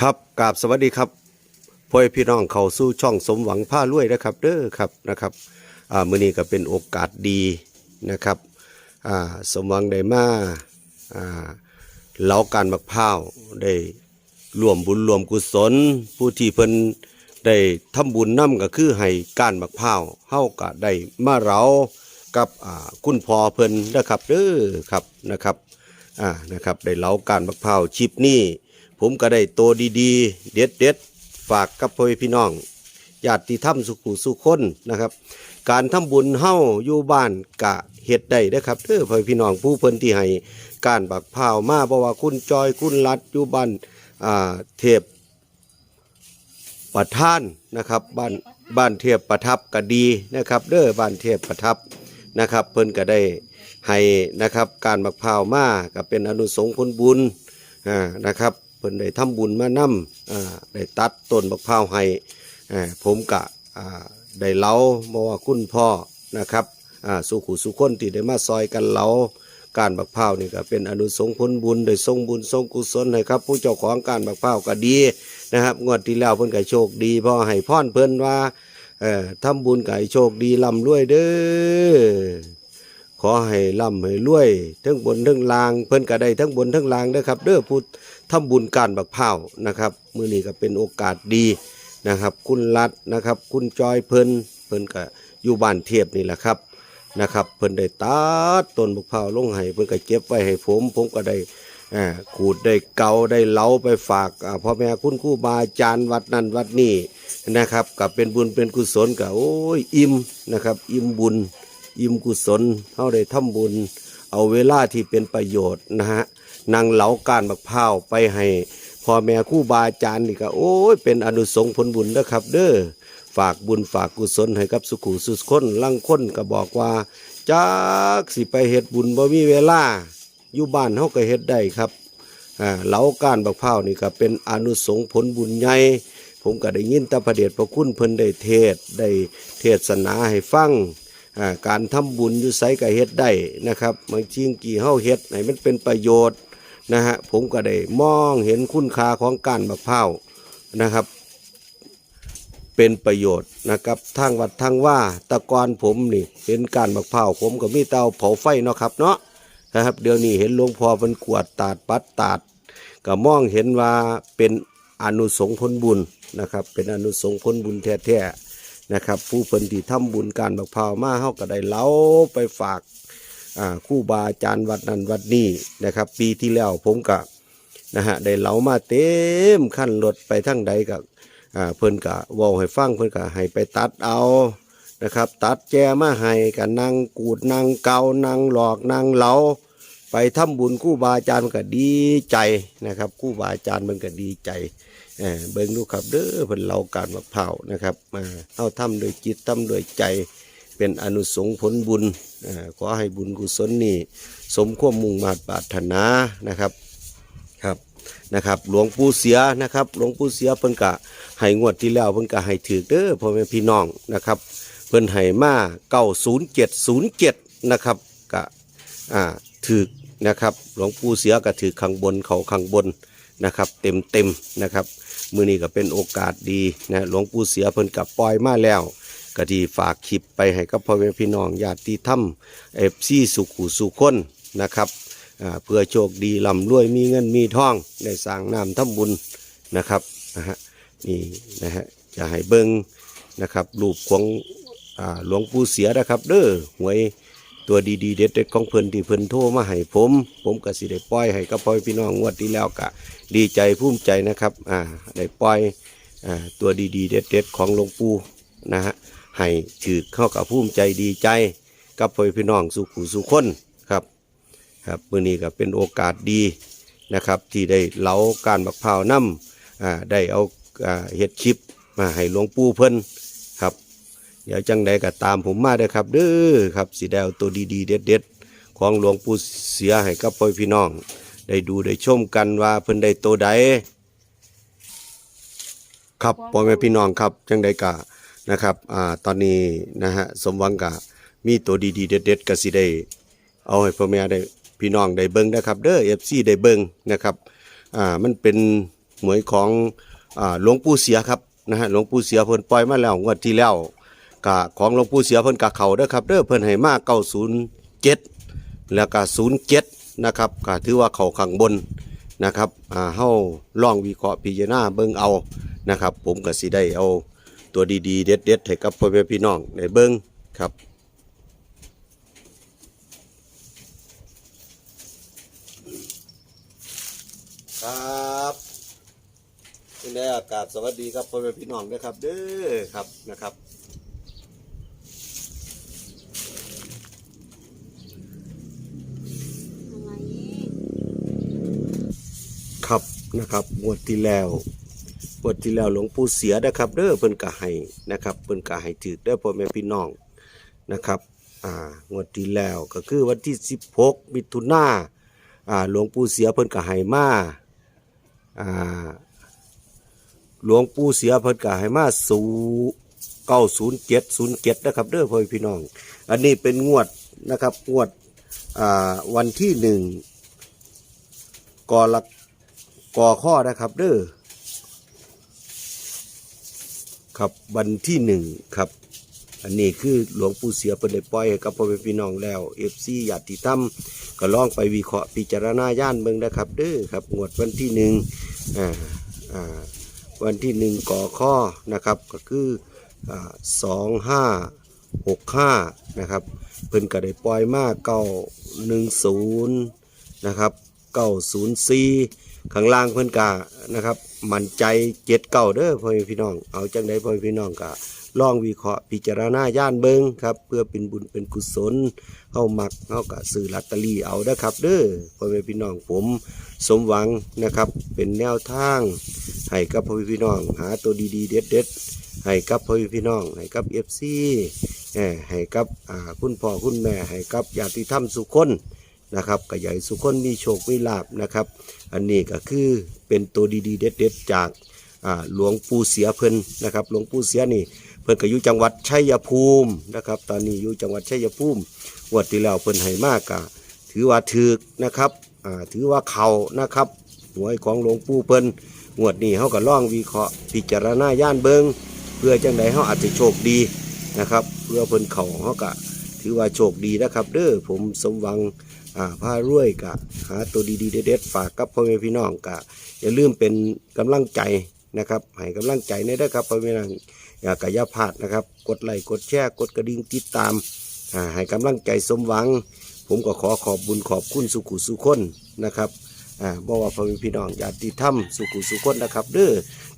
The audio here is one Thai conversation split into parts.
ครับกราบสวัสดีครับพ่อพี่น้องเขาสู่ช่องสมหวังผ้ารวยนะครับเด้อครับนะครับอ่ามื้อนี้ก็เป็นโอกาสดีนะครับอ่าสมหวังได้มาอ่าเล้าการมักพร้าวได้รวมบุญรวมกุศล ผู้ที่เพิ่นได้ทำบุญนํก็คือให้การมักพร้าวเฮาก็ได้มาเรากับอ่าคุณพ่อเพิ่นนะครับเด้อครับนะครับอ่านะครับได้เล้าการมักพร้าวชิปนี้ ผมก็ได้โตดีๆ เด็ดเด็ดๆฝากกับพ่อพี่น้องญาติธรรมสุขุสุขคนนะครับ การทำบุญเฮ้าอยู่บ้านกะเฮ็ดได้เด้อครับเด้อพ่อพี่น้องผู้เพิ่นที่ให้การบักพร้าวมาเพราะว่าคุณจอยคุณรัดอยู่บ้านอ่าเทพประท่านนะครับบ้านบ้านเทพประทับก็ดีนะครับ เด้อบ้านเทพประทับนะครับ เพิ่นก็ได้ให้นะครับการบักพร้าวมาก็เป็นอนุสงฆ์ผลบุญอ่านะครับ พิ่นได้ทำบุญมานำอ่าได้ตัดต้นบักพร้าวให้อ่าผมกะอ่าได้เล้าบ่ว่าคุณพ่อนะครับอ่าสุขุสุคนที่ได้มาซอยกันเล้าการบักพร้าวนี่ก็เป็นอนุสงฆ์ผลบุญได้ทรงบุญทรงกุศลให้ครับ ผู้เจ้าของการบักพร้าวก็ดีนะครับงวดที่แล้วเพิ่นก็โชคดีพราะให้พรเพิ่นว่าเอ่อทำบุญก็ให้โชคดีร่ำรวยเด้อ ขอให้ร่ำให้รวยทั้งบนทั้งล่าง เพิ่นก็ได้ทั้งบนทั้งล่างเด้อครับ เด้อผู้ทำบุญการบักพร้านะครับมื้อนี้ก็เป็นโอกาสดีนะครับ คุณรัดนะครับ คุณจอยเพิ่นเพิ่นก็อยู่บ้านเทียบนี่แหละครับนะครับเพิ่นได้ตัดต้นบักพร้าลงให้เพิ่นก็เก็บไว้ให้ผม ผมก็ได้ขูดได้เกาได้เหลาไปฝากพ่อแม่คุณครูบาอาจารย์วัดนั้นวัดนี้นะครับกับเป็นบุญเป็นกุศลก็โอ้ยอิ่มนะครับ อิ่มบุญ อิ่มกุศลเฮาได้ทำบุญ เอาเวลาที่เป็นประโยชน์นะฮะนางเหลาการบักพร้าวไปให้พ่อแม่คู่บาอาจารย์นี่ก็โอ้ยเป็นอนุสงผลบุญนะครับ เด้อฝากบุญฝากกุศลให้กับสุขุสุขคนลังคนก็บอกว่าจักสิไปเฮ็ดบุญบ่มีเวลาอยู่บ้านเฮาก็เฮ็ดได้ครับอ่าเหลาการบักพร้าวนี่ก็เป็นอนุสงผลบุญใหญ่ผมก็ได้ยินตาพระเดชพระคุณเพิ่นได้เทศได้เทศนาให้ฟัง การทำบุญอยู่ไสก็เฮ็ดได้นะครับบางทีกี่เฮาเฮ็ดให้มันเป็นประโยชน์นะฮะผมก็ได้มองเห็นคุณค่าของการบักพร้าวนะครับ เป็นประโยชน์นะครับทางวัดทางว่าตะกอนผมนี่เห็นการบักพร้าวผมก็มีเตาเผาไฟเนาะครับเนาะนะครับเดี๋ยวนี้เห็นหลวงพ่อเป็นกวดตาดปัดตาดก็มองเห็นว่าเป็นอนุสงส์ผลบุญนะครับ เป็นอนุสงส์ผลบุญแท้ๆ นะครับ ผู้เพิ่นที่ทำบุญการบักพาวมาเฮาก็ได้เล้าไปฝากคู่บาอาจารย์วัดนั้นวัดนี้นะครับ ปีที่แล้วผมก็นะฮะได้เล้ามาเต็มขั้นรถไปทั้งใดกับเพิ่นก็ว้าให้ฟังเพิ่นก็ให้ไปตัดเอานะครับ ตัดแจมาให้กับนางกูดนางเกานางหลอกนางเหลาไปทำบุญคู่บาอาจารย์มันก็ดีใจนะครับคู่บาอาจารย์มันก็ดีใจ เออเบิ่งดูครับเด้อเพิ่นเล่าการมะพร้าวนะครับมาเอาทำโดยจิตทำโดยใจเป็นอนุสงผลบุญอขอให้บุญกุศลนี่สมความมุ่งมาตปรารถนานะครับครับนะครับ หลวงปู่เสียนะครับ หลวงปู่เสียเพิ่นกะให้งวดที่แล้วเพิ่นกะให้ถือเด้อพ่อแม่พี่น้องนะครับ เพิ่นให้มา90707นย์เจ็ดศูนย์เจ็ดนะครับกะอ่าถือนะครับ หลวงปู่เสียก็ถือข้างบนเขาข้างบนนะครับ เต็มเต็มนะครับ มือนี้ก็เป็นโอกาสดีนะหลวงปู่เสียเพิ่นกับปล่อยมาแล้วก็ที่ฝากคลิปไปให้กับพ่อแม่พี่น้องญาติธรรมเอฟซีสุขุสุคนนะครับเพื่อโชคดีร่ำรวยมีเงินมีทองได้สร้างน้ำทำบุญนะครับนะฮะนี่นะฮะจะให้เบิงนะครับรูปของหลวงปู่เสียนะครับ เด้อหวย ตัวดีๆเด็ดๆของเพิ่นที่เพิ่นโทรมาให้ผม ผมก็สิได้ปล่อยให้กับพ่อพี่น้องงวดที่แล้วก็ดีใจภูมิใจนะครับอ่าได้ปล่อยอ่าตัวดีๆเด็ดๆของหลวงปู่นะฮะให้ถือเข้ากับภูมิใจดีใจ กับพ่อพี่น้องสุขุสุขคนครับครับมื้อนี้ก็เป็นโอกาสดีนะครับ ที่ได้เล้าการบักพร้าวน้ำอ่าได้เอาอ่าเฮ็ดคลิปมาให้หลวงปู่เพิ่น เดี๋ยวจังใดก็ตามผมมาเด้อครับ เด้อครับสีแดวตัวดีๆ เด็ดๆ ของหลวงปู่เสียให้กับพ่อพี่น้อง ได้ดูได้ชมกันว่าเพิ่นได้ตัวใดครับพ่อแม่พี่น้องครับจังใดกะนะครับอ่าตอนนี้นะฮะสมหวังกะมีตัวดีๆ เด็ดๆก็สิได้เอาให้พ่อแม่ได้พี่น้องได้เบิ่งนะครับ เด้อ FC ได้เบิ่งนะครับอ่ามันเป็นหมวยของอ่าหลวงปู่เสียครับนะฮะหลวงปู่เสียเพิ่นปล่อยมาแล้วงวดที่แล้ว กะของหลวงปู่เสียเพิ่นกะเขาเด้อครับเด้อเพิ่นให้มา907แล้วก็07นย์เจ็ดนะครับก็ถือว่าเขาข้างบนนะครับอ่าเฮาลองวิเคราะห์พิจารณาเบิ่งเอานะครับ ผมก็สิได้เอาตัวดีๆ เด็ดๆให้กับพ่อแม่พี่น้องได้เบิ่งครับครับเป็นไงอากาศสวัสดีครับพ่อแม่พี่น้องด้วยครับเด้อครับนะครับ อะไร ครับ นะครับงวดที่แล้วงวดที่แล้วหลวงปู่เสียนะครับเด้อเพิ่นก็ให้นะครับเพิ่นก็ให้ถือเด้อพ่อแม่พี่น้องนะครับอ่างวดที่แล้วก็คือวันที่ 16มิถุนาอ่าหลวงปู่เสียเพิ่นก็ให้มาอ่าหลวงปู่เสียเพิ่นก็ให้มาสู90707นะครับเด้อพ่อแม่พี่น้อง อันนี้เป็นงวดนะครับงวดอ่าวันที่หนึ่งกรก ก่อข้อนะครับเด้อครับวันที่หนึ่งครับ อันนี้คือหลวงปู่เสียเปิดได้ปล่อยให้กับพ่อแม่พี่น้องแล้วเอฟซีญาติธรรมก็ลองไปวิเคราะห์พิจารณาย่านเบิ่งนะครับเด้อครับงวดวันที่หนึ่งอ่าอ่าวันที่หนึ่งก่อข้อนะครับก็คืออ่าสองห้าหกห้านะครับเพิ่นก็ได้ปล่อยมาเก้าหนึ่งศูนย์นะครับเก้าศูนย์สี่ ข้างล่างเพิ่อนกะนะครับ มั่นใจเจ็ดเก้าเด้อพ่อแม่พี่น้อง เอาจังไดพ่อแม่พี่น้องกะลองวิเคราะห์พิจารณาย่านเบิงครับ เพื่อเป็นบุญเป็นกุศลเฮามักเฮากะซื้อลอตเตอรี่เอาเด้ครับ เด้อพ่อแม่พี่น้องผมสมหวังนะครับ เป็นแนวทางให้กับพ่อแม่พี่น้อง หาตัวดีๆ เด็ดๆให้กับพ่อแม่พี่น้องให้กับเอ่อให้กับอ่าคุณพ่อคุณแม่ให้กับญาติธรรมสุขคน นะครับก็ใหญ่สุคนมีโชคมีลาบนะครับ อันนี้ก็คือเป็นตัวดีๆ เด็ดๆจากหลวงปู่เสียเพิ่นนะครับหลวงปู่เสียนี่เพิ่นก็อยู่จังหวัดชัยภูมินะครับ ตอนนี้อยู่จังหวัดชัยภูมิงวดที่แล้วเพิ่นให้มากก็ถือว่าถึกนะครับถือว่าเขานะครับหวยของหลวงปู่เพิ่นงวดนี้เฮาก็ล่องวิเคราะห์พิจารณาย่านเบิงเพื่อจังใดเฮาอาจจะโชคดีนะครับ เพื่อเพิ่นเขาเขากะถือว่าโชคดีนะครับ เด้อผมสมหวัง อ่าผ้ารวยกะหาตัวดีๆเด็ดๆฝากกับพ่อแม่พี่น้องกะอย่าลืมเป็นกำลังใจนะครับให้กำลังใจในเด้อครับพ่อแม่น้องอย่ากะยาพลาดนะครับ กดไลค์กดแชร์กดกระดิ่งติดตามอ่าให้กำลังใจสมหวัง ผมก็ขอขอบบุญขอบคุณสุขุสุขคนนะครับอ่าบอกว่าพ่อแม่พี่น้องญาติธรรมสุขุสุขคนนะครับเด้อ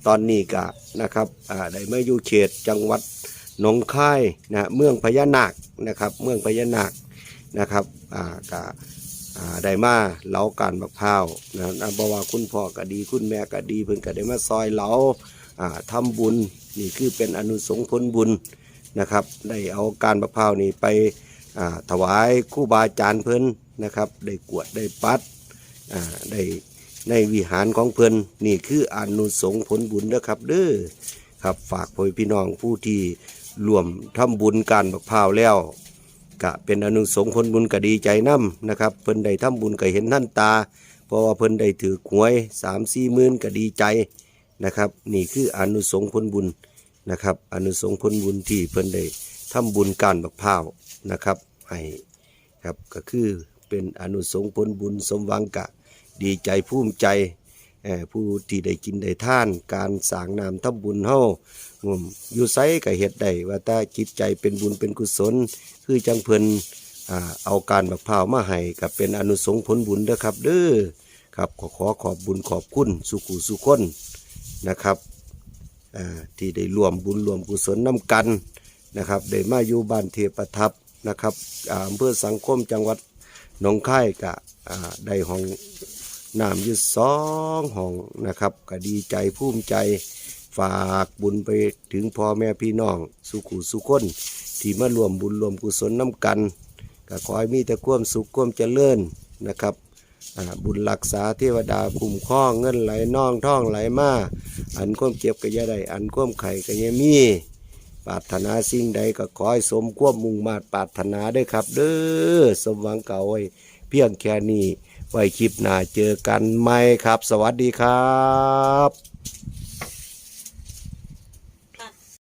ตอนนี้กะนะครับอ่าได้มาอยู่เขตจังหวัดหนองคายนะเมืองพญานาคนะครับ เมืองพญานาค นะครับอ่ากะได้มาเหลาการบักพร้าวนะนะบอกว่าคุณพ่อก็ดีคุณแม่ก็ดีเพิ่นก็ได้มาซอยเหลาอ่าทำบุญนี่คือเป็นอนุสงส์ผลบุญนะครับ ได้เอาการบักพร้าวนี่ไปอ่าถวายครูบาอาจารย์เพิ่นนะครับ ได้กวดได้ปัดอ่าได้ในวิหารของเพิ่นนี่คืออนุสงส์ผลบุญนะครับเด้อครับฝากพ่อพี่น้องผู้ที่รวมทำบุญการบักพร้าวแล้ว กะเป็นอนุสงส์ผลบุญก็ดีใจนํนะครับ เพิ่นได้ทำบุญก็เห็นท่านตา เพราะว่าเพิ่นได้ถือหวยสามสี่หมื่นก็ดีใจนะครับ นี่คืออนุสงส์ผลบุญนะครับ อนุสงส์ผลบุญที่เพิ่นได้ทำบุญการบักพร้าวนะครับให้ครับก็คือเป็นอนุสงส์ผลบุญสมหวังกะ ดีใจภูมิใจ ผู้ที่ได้กินได้ท่าน การสางนามทำบุญเฮาอยู่ไสก็เฮ็ดได้ว่าถ้าจิตใจเป็นบุญเป็นกุศล คือจังเพิ่นเอาการบักพร้าวมาให้กับเป็นอนุสงผลบุญเด้อครับเด้อครับขอขอขอบบุญขอบคุณสุขุสุขคนนะครับที่ได้รวมบุญรวมกุศลน้ำกันนะครับได้มาอยู่บ้านเทประทับนะครับอำเภอสังคมจังหวัดหนองคายกะอ่าได้ห้อง น้ำยู่สองห้องนะครับก็ดีใจภูมิใจฝากบุญไปถึงพ่อแม่พี่น้อง สุขุสุขคนที่มารวมบุญรวมกุศลน้ำกันก็ขอให้มีแต่ความสุขความเจริญนะครับบุญรักษาเทวดาคุ้มครองเงินไหลน่องท่องไหลมาอันความเจ็บก็ยาได้อันความไข่ก็ย่ามีปรารถนาสิ่งใดก็ขอให้สมความมุ่งมาตรปรารถนาด้วยครับ เด้อสมหวังเก่าไว้เพียงแค่นี้ ไว้คลิปหน้าเจอกันไหมครับ สวัสดีครับ